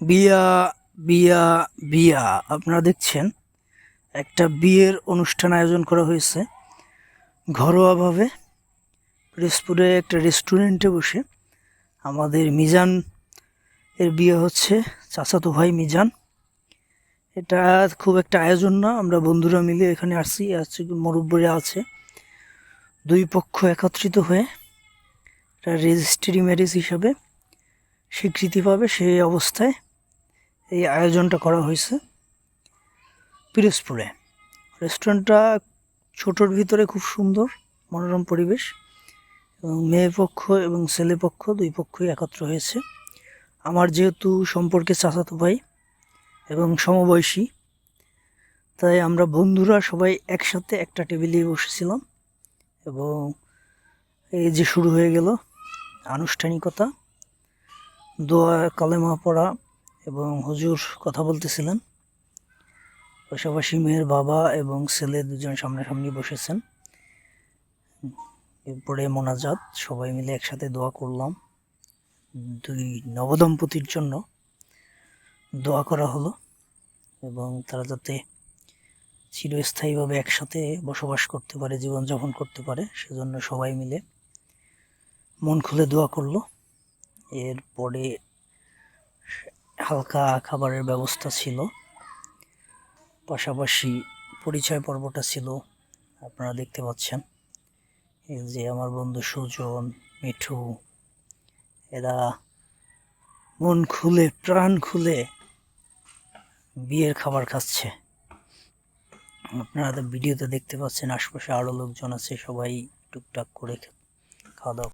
বিয়া বিয়া বিয়া। আপনারা দেখছেন, একটা বিয়ের অনুষ্ঠান আয়োজন করা হয়েছে। ঘরোয়াভাবে পিরোজপুরে একটা রেস্টুরেন্টে বসে আমাদের মিজান এর বিয়ে হচ্ছে, চাচাতো ভাই মিজান। এটা খুব একটা আয়োজন না, আমরা বন্ধুরা মিলে এখানে আসছি আছে মুরব্বীরা আছে। দুই পক্ষ একত্রিত হয়ে একটা রেজিস্ট্রি ম্যারেজ হিসাবে স্বীকৃতি পাবে সেই অবস্থায়। এই আয়োজনটা করা হয়েছে পিরোজপুরে। রেস্টুরেন্টটা ছোটোর ভিতরে খুব সুন্দর, মনোরম পরিবেশ এবং মেয়ে পক্ষ এবং ছেলে পক্ষ দুই পক্ষই একত্র হয়েছে। আমার যেহেতু সম্পর্কে চাচাতো ভাই এবং সমবয়সী, তাই আমরা বন্ধুরা সবাই একসাথে একটা টেবিলে বসেছিলাম এবং এই যে শুরু হয়ে গেল আনুষ্ঠানিকতা, দোয়া, কালেমা পড়া এবং হুজুর কথা বলতেছিলেন। পাশাপাশি মেয়ের বাবা এবং ছেলে দুজন সামনাসামনি বসেছেন। এরপরে মোনাজাত, সবাই মিলে একসাথে দোয়া করলাম। দুই নবদম্পতির জন্য দোয়া করা হলো এবং তারা যাতে চিরস্থায়ীভাবে একসাথে বসবাস করতে পারে, জীবনযাপন করতে পারে, সেজন্য সবাই মিলে মন খুলে দোয়া করল। এরপরে হালকা খাবারের ব্যবস্থা ছিল। পাশাপাশি পরিচয় পর্বটা ছিল, আপনারা দেখতে পাচ্ছেন। এই যে আমার বন্ধু সুজন, মিঠু, এরা মন খুলে, প্রাণ খুলে বিয়ের খাবার খাচ্ছে। আপনারা তো ভিডিওতে দেখতে পাচ্ছেন, আশপাশে আরও লোকজন আছে, সবাই টুকটাক করে খাওয়া দাওয়া